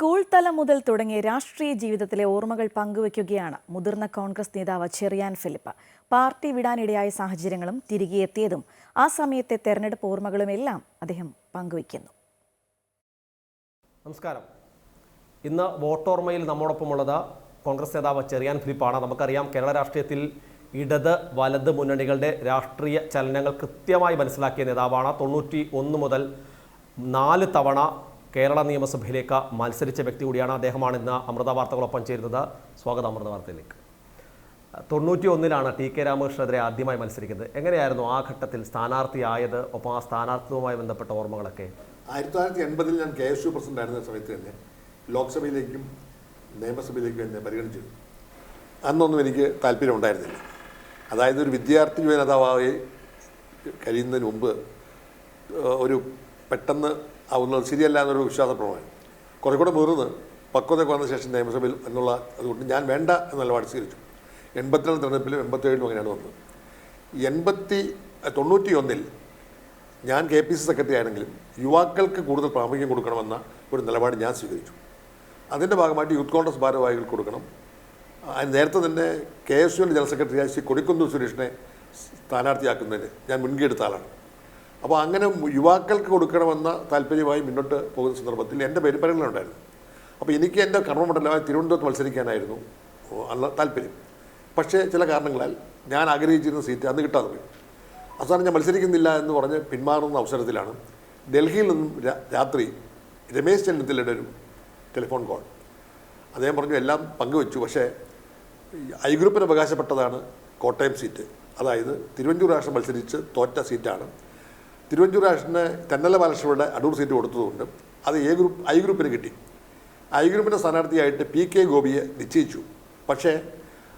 School തലം മുതൽ തുടങ്ങിയ രാഷ്ട്രീയ ജീവിതത്തിലെ ഓർമ്മകൾ പങ്കുവയ്ക്കുകയാണ് മുതിർന്ന കോൺഗ്രസ് നേതാവ് ചെറിയാൻ ഫിലിപ്പ്. പാർട്ടി വിടാനിടയായ സാഹചര്യങ്ങളും തിരികെ എത്തിയതും ആ സമയത്തെ തെരഞ്ഞെടുപ്പ് ഓർമ്മകളും എല്ലാം അദ്ദേഹം പങ്കുവയ്ക്കുന്നു. നമസ്കാരം. ഇന്ന് വോട്ടോർമ്മയിൽ നമ്മോടൊപ്പമുള്ളത് കോൺഗ്രസ് നേതാവ് ചെറിയാൻ ഫിലിപ്പാണ്. നമുക്കറിയാം കേരള രാഷ്ട്രീയത്തിൽ ഇടത് വലത് മുന്നണികളുടെ രാഷ്ട്രീയ ചലനങ്ങൾ കൃത്യമായി മനസ്സിലാക്കിയ നേതാവാണ്. തൊണ്ണൂറ്റി ഒന്ന് മുതൽ നാല് തവണ കേരള നിയമസഭയിലേക്ക് മത്സരിച്ച വ്യക്തി കൂടിയാണ് അദ്ദേഹമാണ് ഇന്ന് അമൃത വാർത്തകളൊപ്പം ചേരുന്നത്. സ്വാഗതം അമൃത വാർത്തയിലേക്ക്. തൊണ്ണൂറ്റി ഒന്നിലാണ് ടി കെ രാമകൃഷ്ണനെതിരെ ആദ്യമായി മത്സരിക്കുന്നത്. എങ്ങനെയായിരുന്നു ആ ഘട്ടത്തിൽ സ്ഥാനാർത്ഥിയായത് ഒപ്പം ആ സ്ഥാനാർത്ഥിത്വവുമായി ബന്ധപ്പെട്ട ഓർമ്മകളൊക്കെ? ആയിരത്തി തൊള്ളായിരത്തി എൺപതിൽ ഞാൻ കെ എസ് യു പ്രസിഡന്റ് ആയിരുന്ന സമയത്ത് തന്നെ ലോക്സഭയിലേക്കും നിയമസഭയിലേക്കും എന്നെ പരിഗണിച്ചു. അന്നൊന്നും എനിക്ക് താല്പര്യം ഉണ്ടായിരുന്നില്ല. അതായത് ഒരു വിദ്യാർത്ഥി നേതാവായി കഴിയുന്നതിന് മുമ്പ് ഒരു പെട്ടെന്ന് ആവുന്നത് ശരിയല്ല എന്നൊരു വിശ്വാസപ്രമാണ് കുറേ കൂടെ മുതിർന്ന് പക്വതയൊക്കെ വന്ന ശേഷം നിയമസഭയിൽ എന്നുള്ള അതുകൊണ്ട് ഞാൻ വേണ്ട എന്ന നിലപാട് സ്വീകരിച്ചു. എൺപത്തിരണ്ട് തെരഞ്ഞെടുപ്പിലും എൺപത്തേഴിലും അങ്ങനെയാണ് വന്നത്. എൺപത്തി തൊണ്ണൂറ്റി ഒന്നിൽ ഞാൻ കെ പി സി സെക്രട്ടറി ആയെങ്കിലും യുവാക്കൾക്ക് കൂടുതൽ പ്രാമുഖ്യം കൊടുക്കണമെന്ന ഒരു നിലപാട് ഞാൻ സ്വീകരിച്ചു. അതിന്റെ ഭാഗമായിട്ട് യൂത്ത് കോൺഗ്രസ് ഭാരവാഹികൾക്ക് കൊടുക്കണം. അതിന് നേരത്തെ തന്നെ കെ എസ് യുവിന്റെ ജനറൽ സെക്രട്ടറിയായ ശ്രീ കൊടിക്കുന്ന് സുരേഷിനെ സ്ഥാനാർത്ഥിയാക്കുന്നതിന് ഞാൻ മുൻകൈ എടുത്ത ആളാണ്. അപ്പോൾ അങ്ങനെ യുവാക്കൾക്ക് കൊടുക്കണമെന്ന താല്പര്യമായി മുന്നോട്ട് പോകുന്ന സന്ദർഭത്തിൽ എന്റെ പേര് പരിഗണനയുണ്ടായിരുന്നു അപ്പോൾ എനിക്ക് എന്റെ കർമ്മമണ്ഡലമായി തിരുവനന്തപുരത്ത് മത്സരിക്കാനായിരുന്നു അല്ല താല്പര്യം. പക്ഷേ ചില കാരണങ്ങളാൽ ഞാൻ ആഗ്രഹിച്ചിരുന്ന സീറ്റ് അന്ന് കിട്ടാതെ പോയി. അവസാനം ഞാൻ മത്സരിക്കുന്നില്ല എന്ന് പറഞ്ഞ് പിന്മാറുന്ന അവസരത്തിലാണ് ഡൽഹിയിൽ നിന്നും രാത്രി രമേശ് ചെന്നിത്തലയുടെ ഒരു ടെലിഫോൺ കോൾ. അദ്ദേഹം പറഞ്ഞു എല്ലാം പങ്കുവെച്ചു. പക്ഷേ ഐ ഗ്രൂപ്പിന് അവകാശപ്പെട്ടതാണ് കോട്ടയം സീറ്റ്. അതായത് തിരുവഞ്ചൂർ രാഷ്ട്രം മത്സരിച്ച് തോറ്റ സീറ്റാണ് തിരുവഞ്ചൂർ രാഷ്ട്രന് തെന്നല ബാലകൃഷ്ണയുടെ അടൂർ സീറ്റ് കൊടുത്തതുകൊണ്ട് അത് എ ഗ്രൂപ്പ് ഐ ഗ്രൂപ്പിന് കിട്ടി. ഐ ഗ്രൂപ്പിന്റെ സ്ഥാനാർത്ഥിയായിട്ട് പി കെ ഗോപിയെ നിശ്ചയിച്ചു. പക്ഷേ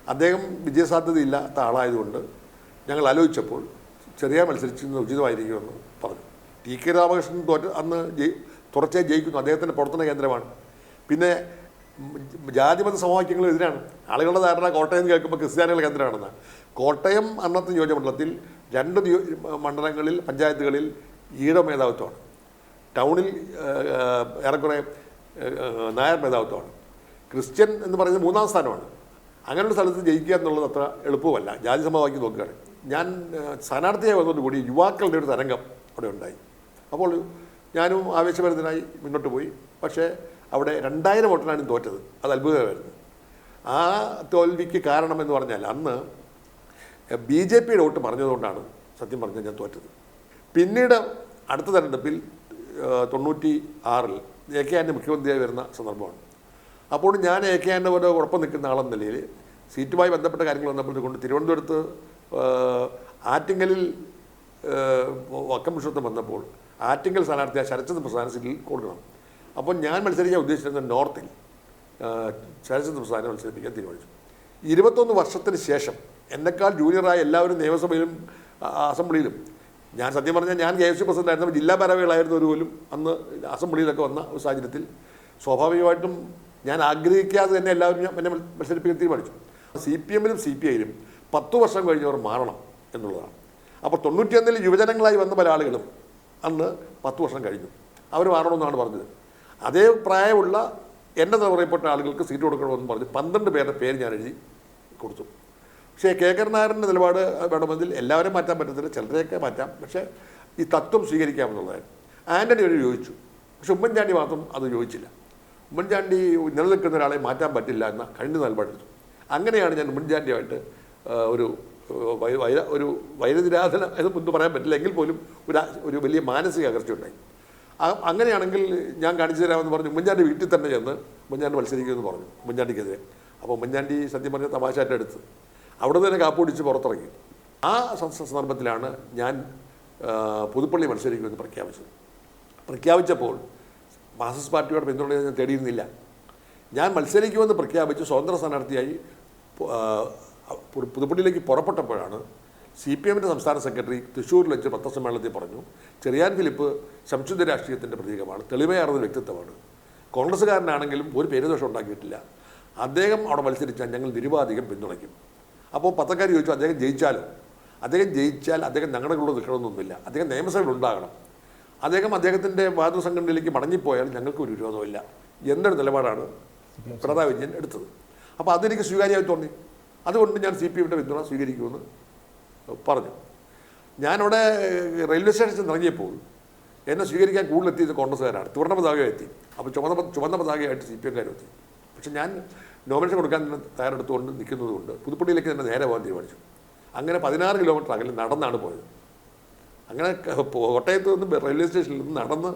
അദ്ദേഹം വിജയസാധ്യതയില്ലാത്ത ആളായതുകൊണ്ട് ഞങ്ങൾ ആലോചിച്ചപ്പോൾ ചെറിയ മത്സരിച്ചിരുന്നത് ഉചിതമായിരിക്കുമെന്ന് പറഞ്ഞു. ടി കെ രാമകൃഷ്ണൻ തോറ്റ അന്ന് ജയി തുടർച്ചയായി ജയിക്കുന്നു. അദ്ദേഹത്തിന്റെ പ്രവർത്തന കേന്ദ്രമാണ്. പിന്നെ ജാതിമത സമവാക്യങ്ങൾ എതിരാണ്. ആളുകളുടെ ധാരണ കോട്ടയം കേൾക്കുമ്പോൾ ക്രിസ്ത്യാനികളുടെ കേന്ദ്രമാണെന്ന് കോട്ടയം അന്നത്തെ നിയോജകമണ്ഡലത്തിൽ രണ്ട് മണ്ഡലങ്ങളിൽ പഞ്ചായത്തുകളിൽ ഈഴ മേധാവിത്വമാണ്. ടൗണിൽ ഏറെക്കുറെ നായർ മേധാവിത്വമാണ്. ക്രിസ്ത്യൻ എന്ന് പറയുന്നത് മൂന്നാം സ്ഥാനമാണ്. അങ്ങനെയുള്ള സ്ഥലത്ത് ജയിക്കുക എന്നുള്ളത് അത്ര എളുപ്പമല്ല. ജാതി സമവാക്കി നോക്കുകയാണ്. ഞാൻ സ്ഥാനാർത്ഥിയായി വന്നതോടുകൂടി യുവാക്കളുടെ ഒരു തരംഗം അവിടെ ഉണ്ടായി. അപ്പോൾ ഞാനും ആവേശഭരിതനായി മുന്നോട്ട് പോയി. പക്ഷേ അവിടെ രണ്ടായിരം വോട്ടിനാണ് തോറ്റത്. അത് അത്ഭുതമായിരുന്നു ആ തോൽവിക്ക് കാരണം എന്ന് പറഞ്ഞാൽ അന്ന് ബി ജെ പിയുടെ വോട്ട് പറഞ്ഞതുകൊണ്ടാണ് സത്യം പറഞ്ഞാൽ ഞാൻ തോറ്റത്. പിന്നീട് അടുത്ത തെരഞ്ഞെടുപ്പിൽ തൊണ്ണൂറ്റി ആറിൽ എ കെ ആന്റെ മുഖ്യമന്ത്രിയായി വരുന്ന സന്ദർഭമാണ്. അപ്പോൾ ഞാൻ എ കെ ആന്റെ ഒരു ഉറപ്പം നിൽക്കുന്ന ആളെന്ന നിലയിൽ സീറ്റുമായി ബന്ധപ്പെട്ട കാര്യങ്ങൾ വന്നപ്പോഴത്തേക്കൊണ്ട് തിരുവനന്തപുരത്ത് ആറ്റിങ്ങലിൽ വക്കം വന്നപ്പോൾ ആറ്റിങ്ങൽ സ്ഥാനാർത്ഥിയായ ശരത്ചന്ദ്ര പ്രസാദ് സീറ്റിൽ കൊടുക്കണം അപ്പോൾ ഞാൻ മത്സരിക്കാൻ ഉദ്ദേശിച്ചിരുന്ന നോർത്തിൽ ശരത്ചന്ദ്ര പ്രസാദിനെ മത്സരിപ്പിക്കാൻ തീരുമാനിച്ചു. ഇരുപത്തൊന്ന് വർഷത്തിന് ശേഷം എന്നെക്കാൾ ജൂനിയറായ എല്ലാവരും നിയമസഭയിലും അസംബ്ലിയിലും. ഞാൻ സത്യം പറഞ്ഞാൽ ഞാൻ കെ എസ് പ്രസിഡന്റ് ആയിരുന്നു ജില്ലാ ഒരു പോലും അന്ന് അസംബ്ലിയിലൊക്കെ വന്ന ഒരു സാഹചര്യത്തിൽ സ്വാഭാവികമായിട്ടും ഞാൻ ആഗ്രഹിക്കാതെ തന്നെ എല്ലാവരും എന്നെ മത്സരിപ്പിക്കാൻ തീരുമാനിച്ചു. സി പി എമ്മിലും സി പി ഐയിലും പത്ത് വർഷം കഴിഞ്ഞവർ മാറണം എന്നുള്ളതാണ്. അപ്പോൾ തൊണ്ണൂറ്റിയൊന്നിൽ യുവജനങ്ങളായി വന്ന പല ആളുകളും അന്ന് പത്ത് വർഷം കഴിഞ്ഞു. അവർ മാറണമെന്നാണ് പറഞ്ഞത്. അതേ പ്രായമുള്ള എന്റെ തലമുറയിൽപ്പെട്ട ആളുകൾക്ക് സീറ്റ് കൊടുക്കണമെന്ന് പറഞ്ഞ് പന്ത്രണ്ട് പേരുടെ പേര് ഞാൻ എഴുതി കൊടുത്തു. പക്ഷേ കെ. കരുണാകരന്റെ നിലപാട് വേണമെങ്കിൽ എല്ലാവരും മാറ്റാൻ പറ്റത്തില്ല ചിലരെയൊക്കെ മാറ്റാം. പക്ഷേ ഈ തത്വം സ്വീകരിക്കാമെന്നുള്ളതായിരുന്നു ആന്റണി ഒരു ചോദിച്ചു. പക്ഷെ ഉമ്മൻചാണ്ടി മാത്രം അത് ചോദിച്ചില്ല. ഉമ്മൻചാണ്ടി നിലനിൽക്കുന്ന ഒരാളെ മാറ്റാൻ പറ്റില്ല എന്ന കണ്ണു നിലപാടെടുത്തു. അങ്ങനെയാണ് ഞാൻ ഉമ്മൻചാണ്ടിയായിട്ട് ഒരു വൈര ഒരു വൈരനിരാധന എന്ന് മുൻപ് പറയാൻ പറ്റില്ല. എങ്കിൽ പോലും ഒരു ഒരു വലിയ മാനസിക അകർച്ച ഉണ്ടായി. അങ്ങനെയാണെങ്കിൽ ഞാൻ കാണിച്ചു തരാമെന്ന് പറഞ്ഞു. ഉമ്മൻചാണ്ടി വീട്ടിൽ തന്നെ ചെന്ന് ഉമ്മൻചാണ്ടി മത്സരിക്കുമെന്ന് പറഞ്ഞു ഉമ്മൻചാണ്ടിക്കെതിരെ. അപ്പോൾ ഉമ്മൻചാണ്ടി സത്യം പറഞ്ഞ തമാശയായിട്ട് എടുത്ത്. അവിടെ തന്നെ കാപ്പൊടിച്ച് പുറത്തിറങ്ങി. ആ സന്ദർഭത്തിലാണ് ഞാൻ പുതുപ്പള്ളി മത്സരിക്കുമെന്ന് പ്രഖ്യാപിച്ചത്. പ്രഖ്യാപിച്ചപ്പോൾ മാർക്സിസ്റ്റ് പാർട്ടിയോട് പിന്തുണ ഞാൻ തേടിയിരുന്നില്ല. ഞാൻ മത്സരിക്കുമെന്ന് പ്രഖ്യാപിച്ച് സ്വതന്ത്ര സ്ഥാനാർത്ഥിയായി പുതുപ്പള്ളിയിലേക്ക് പുറപ്പെട്ടപ്പോഴാണ് സി പി എമ്മിന്റെ സംസ്ഥാന സെക്രട്ടറി തൃശ്ശൂരിൽ വെച്ച് പത്രസമ്മേളനത്തിൽ പറഞ്ഞു ചെറിയാൻ ഫിലിപ്പ് സംശുദ്ധ രാഷ്ട്രീയത്തിന്റെ പ്രതീകമാണ് തെളിവയാർന്ന വ്യക്തിത്വമാണ്. കോൺഗ്രസ്സുകാരനാണെങ്കിലും ഒരു പേരുദോഷം ഉണ്ടാക്കിയിട്ടില്ല. അദ്ദേഹം അവിടെ മത്സരിച്ചാൽ ഞങ്ങൾ നിരുപാധികം പിന്തുണയ്ക്കും. അപ്പോൾ പത്രക്കാർ ചോദിച്ചു അദ്ദേഹം ജയിച്ചാലോ? അദ്ദേഹം ജയിച്ചാൽ അദ്ദേഹം ഞങ്ങളുടെ കൂടെ നിൽക്കണമെന്നൊന്നുമില്ല. അദ്ദേഹം നിയമസഭയിൽ ഉണ്ടാകണം. അദ്ദേഹം അദ്ദേഹത്തിന്റെ മാതൃസംഘടനയിലേക്ക് മടങ്ങിപ്പോയാൽ ഞങ്ങൾക്ക് ഒരു വിരോധമില്ല എന്നൊരു നിലപാടാണ് പിണറായി വിജയൻ എടുത്തത്. അപ്പോൾ അതെനിക്ക് സ്വീകാര്യമായി തോന്നി. അതുകൊണ്ട് ഞാൻ സി പി എമ്മിന്റെ പിന്തുണ സ്വീകരിക്കുമെന്ന് പറഞ്ഞു. ഞാനവിടെ റെയിൽവേ സ്റ്റേഷനിൽ ഇറങ്ങിയപ്പോൾ എന്നെ സ്വീകരിക്കാൻ കൂടുതലെത്തിയത് കോൺഗ്രസ്സുകാരാണ്. തുറന്ന പതാകയെത്തി അപ്പോൾ ചുമന്ന ചുവന്ന പതാകയായിട്ട് സി പി എംകാരും എത്തി. പക്ഷെ ഞാൻ നോമിനേഷൻ കൊടുക്കാൻ തയ്യാറെടുത്തുകൊണ്ട് നിൽക്കുന്നതുകൊണ്ട് പുതുപ്പള്ളിയിലേക്ക് തന്നെ നേരെ പോകാൻ തീരുമാനിച്ചു. അങ്ങനെ പതിനാറ് കിലോമീറ്റർ അകലെ നടന്നാണ് പോയത്. അങ്ങനെ കോട്ടയത്ത് നിന്ന് റെയിൽവേ സ്റ്റേഷനിൽ നിന്ന് നടന്ന്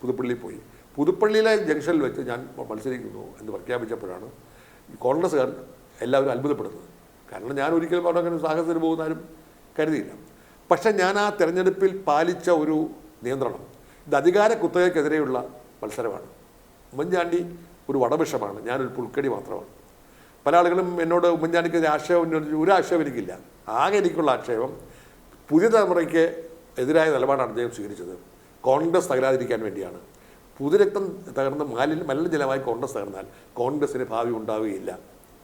പുതുപ്പള്ളിയിൽ പോയി. പുതുപ്പള്ളിയിലെ ജംഗ്ഷനിൽ വെച്ച് ഞാൻ മത്സരിക്കുന്നു എന്ന് പ്രഖ്യാപിച്ചപ്പോഴാണ് കോൺഗ്രസ്സുകാർ എല്ലാവരും അത്ഭുതപ്പെടുന്നത്. കാരണം ഞാൻ ഒരിക്കലും അവിടെ അങ്ങനെ സാഹസത്തിന് പോകുന്നാലും കരുതിയില്ല. പക്ഷേ ഞാൻ ആ തെരഞ്ഞെടുപ്പിൽ പാലിച്ച ഒരു നിയന്ത്രണം. ഇത് അധികാര കുത്തകയ്ക്കെതിരെയുള്ള മത്സരമാണ്. ഉമ്മൻചാണ്ടി ഒരു വടവിഷമാണ്. ഞാനൊരു പുൽക്കടി മാത്രമാണ്. പല ആളുകളും എന്നോട് ഉമ്മൻചാണ്ടിക്ക് ആക്ഷേപം. ഒരു ആക്ഷേപം എനിക്കില്ല. ആകെ എനിക്കുള്ള ആക്ഷേപം പുതിയ തലമുറയ്ക്ക് എതിരായ നിലപാടാണ് അദ്ദേഹം സ്വീകരിച്ചത്. കോൺഗ്രസ് തകരാതിരിക്കാൻ വേണ്ടിയാണ്. പുതുരക്തം തകർന്ന് മാലിന് മലിനജലമായി കോൺഗ്രസ് തകർന്നാൽ കോൺഗ്രസിന് ഭാവി ഉണ്ടാവുകയില്ല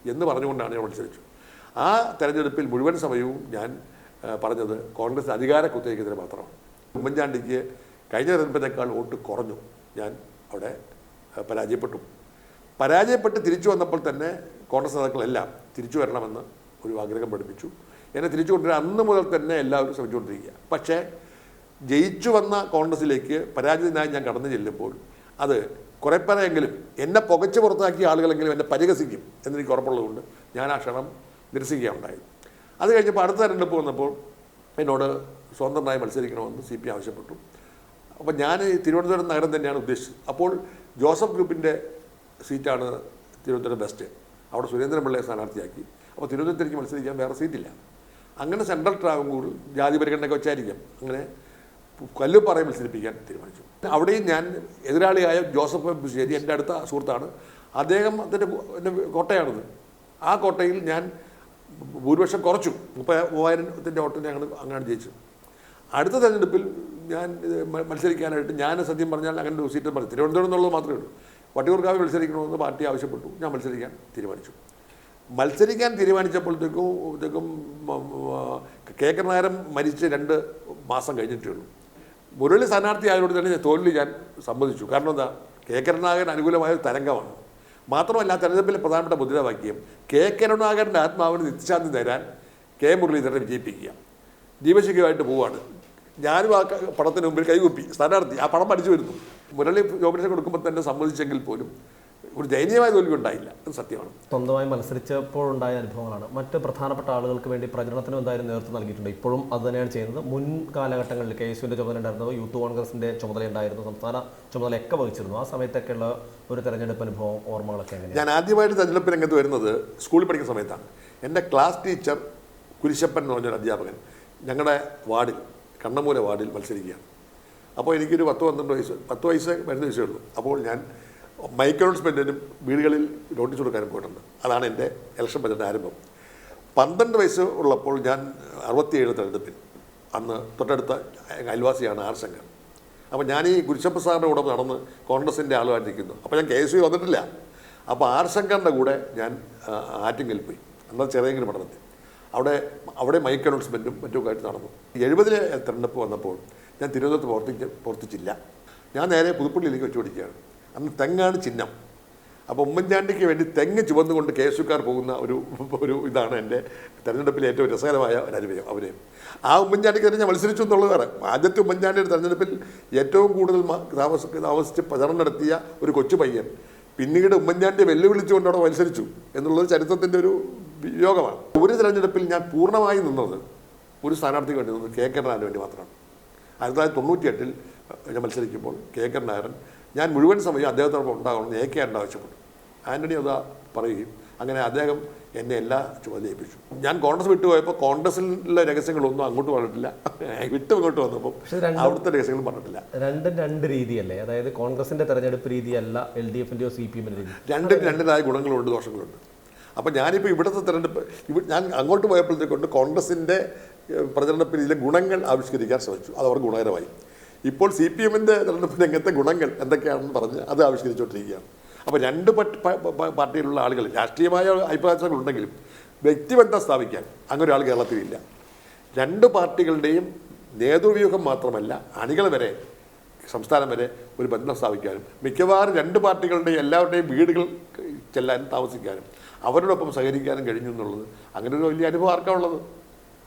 എന്ന് പറഞ്ഞുകൊണ്ടാണ് ഞാൻ മത്സരിച്ചു ആ തെരഞ്ഞെടുപ്പിൽ മുഴുവൻ സമയവും ഞാൻ പറഞ്ഞത് കോൺഗ്രസ് അധികാര കുത്തേക്കെതിരെ മാത്രമാണ്. ഉമ്മൻചാണ്ടിക്ക് കഴിഞ്ഞ തെരഞ്ഞെടുപ്പിനേക്കാൾ വോട്ട് കുറഞ്ഞു. ഞാൻ അവിടെ പരാജയപ്പെട്ടു. പരാജയപ്പെട്ട് തിരിച്ചു വന്നപ്പോൾ തന്നെ കോൺഗ്രസ് നേതാക്കളെല്ലാം തിരിച്ചു വരണമെന്ന് ഒരു ആഗ്രഹം പഠിപ്പിച്ചു. എന്നെ തിരിച്ചു കൊണ്ടുവരാൻ അന്ന് മുതൽ തന്നെ എല്ലാവരും ശ്രമിച്ചുകൊണ്ടിരിക്കുക. പക്ഷേ ജയിച്ചു വന്ന കോൺഗ്രസിലേക്ക് പരാജിതനായി ഞാൻ കടന്നു ചെല്ലുമ്പോൾ അത് കുറേ പേരെങ്കിലും എന്നെ പുകച്ച് പുറത്താക്കിയ ആളുകളെങ്കിലും എന്നെ പരിഹസിക്കും എന്നെനിക്ക് ഉറപ്പുള്ളതുകൊണ്ട് ഞാൻ ആ ക്ഷണം നിരസിക്കുകയുണ്ടായി. അത് കഴിഞ്ഞപ്പോൾ അടുത്ത തെരഞ്ഞെടുപ്പ് വന്നപ്പോൾ എന്നോട് സ്വതന്ത്രമായി മത്സരിക്കണമെന്ന് സി പി ആവശ്യപ്പെട്ടു. അപ്പോൾ ഞാൻ തിരുവനന്തപുരം നഗരം തന്നെയാണ് ഉദ്ദേശിച്ചത്. അപ്പോൾ ജോസഫ് ഗ്രൂപ്പിന്റെ സീറ്റാണ് തിരുവനന്തപുരം ബെസ്റ്റ്. അവിടെ സുരേന്ദ്രൻപിള്ളയെ സ്ഥാനാർത്ഥിയാക്കി. അപ്പോൾ തിരുവനന്തപുരത്തേക്ക് മത്സരിക്കാൻ വേറെ സീറ്റില്ല. അങ്ങനെ സെൻട്രൽ ട്രാവൻകൂർ ജാതി പരിഗണനയൊക്കെ വെച്ചായിരിക്കും. അങ്ങനെ കല്ലുപ്പാറയെ മത്സരിപ്പിക്കാൻ തീരുമാനിച്ചു. അവിടെയും ഞാൻ എതിരാളിയായ ജോസഫ് ബുശ്ശേരി എന്റെ അടുത്ത സുഹൃത്താണ്. അദ്ദേഹം അതിന്റെ എന്റെ കോട്ടയാണത്. ആ കോട്ടയിൽ ഞാൻ ഭൂരിപക്ഷം കുറച്ചു. മുപ്പ മൂവായിരത്തിന്റെ വോട്ട് ഞങ്ങൾ അങ്ങനെ ജയിച്ചു. അടുത്ത തിരഞ്ഞെടുപ്പിൽ ഞാൻ മത്സരിക്കാനായിട്ട് ഞാൻ സത്യം പറഞ്ഞാൽ അങ്ങനെ ഒരു സീറ്റ് പറഞ്ഞു തിരുവനന്തപുരം എന്നുള്ളത് മാത്രമേ ഉള്ളൂ. വട്ടിയൂർക്കാവിൽ മത്സരിക്കണമെന്ന് പാർട്ടി ആവശ്യപ്പെട്ടു. ഞാൻ മത്സരിക്കാൻ തീരുമാനിച്ചു. മത്സരിക്കാൻ തീരുമാനിച്ചപ്പോഴത്തേക്കും ഇതൊക്കെ കെ കരുണാകരൻ മരിച്ച് രണ്ട് മാസം കഴിഞ്ഞിട്ടേ ഉള്ളൂ മുരളി സ്ഥാനാർത്ഥി ആയതുകൊണ്ട് തന്നെ ഞാൻ തോൽവി ഞാൻ സമ്മതിച്ചു. കാരണം എന്താ? കെ കരുണാകരൻ അനുകൂലമായ ഒരു തരംഗമാണ്. മാത്രമല്ല തെരഞ്ഞെടുപ്പിലെ പ്രധാനപ്പെട്ട മുദ്രാവാക്യം കെ കരുണാകരന്റെ ആത്മാവിന് നിത്യശാന്തി തരാൻ കെ മുരളീധരനെ വിജയിപ്പിക്കുക. ദീപശിഖയുമായിട്ട് പോവുകയാണ് ഞാനും ആ ക- പടത്തിന് മുമ്പിൽ കൈകുപ്പി. സ്ഥാനാർത്ഥി ആ പടം പഠിച്ചു വരുന്നു. മുരളി നോമിനേഷൻ കൊടുക്കുമ്പോൾ തന്നെ സമ്മതിച്ചെങ്കിൽ പോലും ഒരു ദയനീയമായ തോൽവി ഉണ്ടായില്ല. അത് സത്യമാണ്. സ്വന്തമായി മത്സരിച്ചപ്പോഴുണ്ടായ അനുഭവങ്ങളാണ്. മറ്റ് പ്രധാനപ്പെട്ട ആളുകൾക്ക് വേണ്ടി പ്രചരണത്തിന് എന്തായാലും നേതൃത്വം നൽകിയിട്ടുണ്ട്. ഇപ്പോഴും അത് തന്നെയാണ് ചെയ്യുന്നത്. മുൻ കാലഘട്ടങ്ങളിൽ കെ എസ് യുവിന്റെ ചുമതല ഉണ്ടായിരുന്നു യൂത്ത് കോൺഗ്രസിന്റെ ചുമതല ഉണ്ടായിരുന്നു. സംസ്ഥാന ചുമതലയൊക്കെ വഹിച്ചിരുന്നു. ആ സമയത്തൊക്കെയുള്ള ഒരു തെരഞ്ഞെടുപ്പ് അനുഭവം ഓർമ്മകളൊക്കെ എങ്ങനെയാണ്? ഞാൻ ആദ്യമായിട്ട് തെരഞ്ഞെടുപ്പ് രംഗത്ത് വരുന്നത് സ്കൂളിൽ പഠിക്കുന്ന സമയത്താണ്. എന്റെ ക്ലാസ് ടീച്ചർ കുരിശപ്പൻ എന്ന് പറഞ്ഞൊരു അധ്യാപകൻ ഞങ്ങളുടെ വാർഡിൽ കണ്ണമൂല വാർഡിൽ മത്സരിക്കുകയാണ്. അപ്പോൾ എനിക്കൊരു പത്ത് പന്ത്രണ്ട് വയസ്സ് പത്ത് വയസ്സ് വരുന്ന വയസ്സേ ഉള്ളൂ. അപ്പോൾ ഞാൻ മൈക്ക് അനൗൺസ്മെന്റിനും വീടുകളിൽ നോട്ടീസ് കൊടുക്കാനും പോയിട്ടുണ്ട്. അതാണ് എന്റെ ഇലക്ഷൻ ബജറ്റ് ആരംഭം. പന്ത്രണ്ട് വയസ്സ് ഉള്ളപ്പോൾ ഞാൻ അറുപത്തിയേഴ് തെരഞ്ഞെടുപ്പിൽ. അന്ന് തൊട്ടടുത്ത അയൽവാസിയാണ് ആർ ശങ്കർ. അപ്പോൾ ഞാൻ ഈ ഗുരുശപ്പ സാറിന്റെ കൂടെ നടന്ന് കോൺഗ്രസിന്റെ ആളുമായിട്ട് അപ്പോൾ ഞാൻ കെ എസ് യു വന്നിട്ടില്ല. അപ്പോൾ ആർ ശങ്കറിന്റെ കൂടെ ഞാൻ ആറ്റിങ്ങൽ പോയി. എന്നാൽ ചെറിയെങ്കിലും പഠനത്തിൽ അവിടെ അവിടെ മൈക്ക് അനൗൺസ്മെന്റും മറ്റുമൊക്കെ ആയിട്ട് നടന്നു. എഴുപതിലെ തെരഞ്ഞെടുപ്പ് വന്നപ്പോൾ ഞാൻ തിരുവനന്തപുരത്ത് പ്രവർത്തിച്ച് പ്രവർത്തിച്ചില്ല ഞാൻ നേരെ പുതുപ്പള്ളിയിലേക്ക് വെച്ചു പിടിക്കുകയാണ് അന്ന് തെങ്ങാണ് ചിഹ്നം. അപ്പോൾ ഉമ്മൻചാണ്ടിക്ക് വേണ്ടി തെങ്ങ് ചുവന്നുകൊണ്ട് കെ പോകുന്ന ഒരു ഒരു ഇതാണ് എന്റെ തെരഞ്ഞെടുപ്പിലെ ഏറ്റവും രസകരമായ ഒരു അനുഭവം അവരെ. ആ ഉമ്മൻചാണ്ടിക്ക് തന്നെ ഞാൻ മത്സരിച്ചു എന്നുള്ളതാണ്. ആദ്യത്തെ ഉമ്മൻചാണ്ടിയുടെ തെരഞ്ഞെടുപ്പിൽ ഏറ്റവും കൂടുതൽ താമസ താമസിച്ച് പ്രചരണം നടത്തിയ ഒരു കൊച്ചു പയ്യൻ. പിന്നീട് ഉമ്മൻചാണ്ടിയെ വെല്ലുവിളിച്ചുകൊണ്ട് അവിടെ മത്സരിച്ചു എന്നുള്ളത് ചരിത്രത്തിന്റെ ഒരു യോഗമാണ് ഒരു തെരഞ്ഞെടുപ്പിൽ ഞാൻ പൂർണമായി നിന്നത് ഒരു സ്ഥാനാർത്ഥിക്ക് വേണ്ടി നിന്നത് കെ. കെ. വേണ്ടി മാത്രമാണ്. ആയിരത്തി തൊള്ളായിരത്തി തൊണ്ണൂറ്റിയെട്ടിൽ ഞാൻ മത്സരിക്കുമ്പോൾ കെ കെ നായരൻ ഞാൻ മുഴുവൻ സമയം അദ്ദേഹത്തോടൊപ്പം ഉണ്ടാകണമെന്ന് എ കെ ആണ്ട് ആവശ്യപ്പെട്ടു ആന്റണി അത് പറയുകയും അങ്ങനെ അദ്ദേഹം എന്നെ എല്ലാ ചുമതല ഏൽപ്പിച്ചു. ഞാൻ കോൺഗ്രസ് വിട്ടുപോയപ്പോൾ കോൺഗ്രസിലെ രഹസ്യങ്ങളൊന്നും അങ്ങോട്ട് പറഞ്ഞിട്ടില്ല വിട്ടും ഇങ്ങോട്ട് വന്നപ്പോൾ അവിടുത്തെ രഹസ്യങ്ങളും പറഞ്ഞിട്ടില്ല രണ്ടും രണ്ട് രീതിയല്ലേ? അതായത് കോൺഗ്രസിന്റെ തെരഞ്ഞെടുപ്പ് രീതിയല്ല എൽ ഡി എഫിന്റെയോ സി പി എമ്മിന്റെ രീതി. രണ്ടും രണ്ടിലായ ഗുണങ്ങളുണ്ട് ദോഷങ്ങളുണ്ട്. അപ്പോൾ ഞാനിപ്പോൾ ഇവിടുത്തെ തെരഞ്ഞെടുപ്പ് ഞാൻ അങ്ങോട്ട് പോയപ്പോഴത്തേക്കൊണ്ട് കോൺഗ്രസിന്റെ പ്രചരണത്തിൽ ഇതിലെ ഗുണങ്ങൾ ആവിഷ്കരിക്കാൻ ശ്രമിച്ചു. അത് അവർക്ക് ഗുണകരമായി. ഇപ്പോൾ സി പി എമ്മിന്റെ തെരഞ്ഞെടുപ്പ് രംഗത്തെ ഗുണങ്ങൾ എന്തൊക്കെയാണെന്ന് പറഞ്ഞ് അത് ആവിഷ്കരിച്ചുകൊണ്ടിരിക്കുകയാണ്. അപ്പോൾ രണ്ട് പാർട്ടിയിലുള്ള ആളുകൾ രാഷ്ട്രീയമായ അഭിപ്രായങ്ങളുണ്ടെങ്കിലും വ്യക്തിബന്ധം സ്ഥാപിക്കാൻ അങ്ങനെ ഒരാൾ കേരളത്തിലില്ല. രണ്ട് പാർട്ടികളുടെയും നേതൃവ്യൂഹം മാത്രമല്ല അണികൾ വരെ സംസ്ഥാനം വരെ ഒരു ബന്ധം സ്ഥാപിക്കാനും മിക്കവാറും രണ്ട് പാർട്ടികളുടെയും എല്ലാവരുടെയും വീടുകൾ ചെല്ലാനും താമസിക്കാനും അവരോടൊപ്പം സഹകരിക്കാനും കഴിഞ്ഞു എന്നുള്ളത് അങ്ങനെ ഒരു വലിയ അനുഭവം ആർക്കാ ഉള്ളത്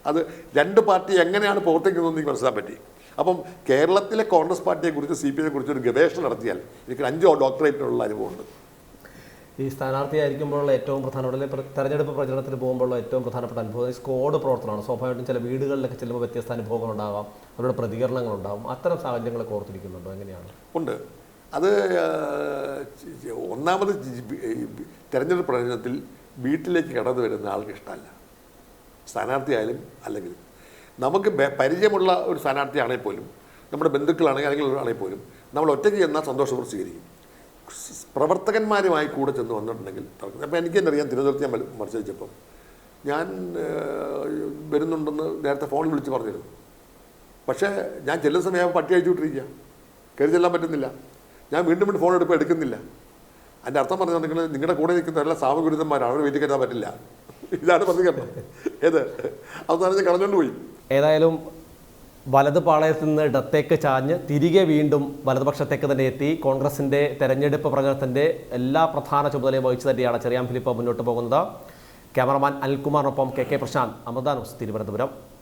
അത് രണ്ട് പാർട്ടി എങ്ങനെയാണ് പ്രവർത്തിക്കുന്നതെന്ന് എനിക്ക് മനസ്സിലാൻ പറ്റി. അപ്പം കേരളത്തിലെ കോൺഗ്രസ് പാർട്ടിയെക്കുറിച്ച് സി പി ഐയെ കുറിച്ച് ഒരു ഗവേഷണം നടത്തിയാൽ എനിക്ക് അഞ്ചോ ഡോക്ടറേറ്റിനുള്ള അനുഭവമുണ്ട്. ഈ സ്ഥാനാർത്ഥിയായിരിക്കുമ്പോഴുള്ള ഏറ്റവും പ്രധാനപ്പെട്ട തെരഞ്ഞെടുപ്പ് പ്രചരണത്തിന് പോകുമ്പോഴുള്ള ഏറ്റവും പ്രധാനപ്പെട്ട അനുഭവം സ്കോഡ് പ്രവർത്തനമാണ്. സ്വാഭാവികമായിട്ടും ചില വീടുകളിലൊക്കെ ചെല്ലുമ്പോൾ വ്യത്യസ്ത അനുഭവങ്ങൾ ഉണ്ടാവാം അവരുടെ പ്രതികരണങ്ങൾ ഉണ്ടാവും അത്തരം സാഹചര്യങ്ങളൊക്കെ ഓർത്തിരിക്കുന്നുണ്ടോ? എങ്ങനെയാണ്? ഉണ്ട്. അത് ഒന്നാമത് തെരഞ്ഞെടുപ്പ് പ്രചരണത്തിൽ വീട്ടിലേക്ക് കടന്നു വരുന്ന ആൾക്ക് ഇഷ്ടമല്ല. സ്ഥാനാർത്ഥിയായാലും അല്ലെങ്കിൽ നമുക്ക് പരിചയമുള്ള ഒരു സ്ഥാനാർത്ഥിയാണെങ്കിൽ പോലും നമ്മുടെ ബന്ധുക്കളാണെങ്കിൽ അല്ലെങ്കിൽ ആണെങ്കിൽ പോലും നമ്മൾ ഒറ്റയ്ക്ക് ചെന്നാൽ സന്തോഷപൂർവം സ്വീകരിക്കും. പ്രവർത്തകന്മാരുമായി കൂടെ ചെന്ന് വന്നിട്ടുണ്ടെങ്കിൽ അപ്പോൾ എനിക്ക് തന്നെ അറിയാം തിരുവനന്തപുരത്ത് ഞാൻ മത്സരിച്ചപ്പം. ഞാൻ വരുന്നുണ്ടെന്ന് നേരത്തെ ഫോണിൽ വിളിച്ച് പറഞ്ഞിരുന്നു. പക്ഷേ ഞാൻ ചെല്ലുന്ന സമയം പട്ടി അയച്ചു വിട്ടിരിക്കുക കയറി ചെല്ലാൻ പറ്റുന്നില്ല. ഞാൻ വീണ്ടും വീണ്ടും ഫോൺ എടുപ്പ് എടുക്കുന്നില്ല. അതിന്റെ അർത്ഥം പറഞ്ഞാൽ നിങ്ങൾ നിങ്ങളുടെ കൂടെ നിൽക്കുന്നവരെല്ലാം സാമഗുരുതന്മാരാണ് അവരെ വീട്ടിൽ കയറ്റാൻ പറ്റില്ല. ഇതാണ് പ്രതികരണം. ഏത്? അവസാനം കളഞ്ഞുകൊണ്ട് പോയി. ഏതായാലും വലത് പാളയത്തിൽ നിന്ന് ഇടത്തേക്ക് ചാഞ്ഞ് തിരികെ വീണ്ടും വലതുപക്ഷത്തേക്ക് തന്നെ എത്തി. കോൺഗ്രസിന്റെ തെരഞ്ഞെടുപ്പ് പ്രചരണത്തിന്റെ എല്ലാ പ്രധാന ചുമതലയും വഹിച്ചു തന്നെയാണ് ചെറിയാം ഫിലിപ്പ് മുന്നോട്ട് പോകുന്നത്. Cameraman അനിൽകുമാറിനൊപ്പം K K Prashanth Amrita news Thiruvananthapuram.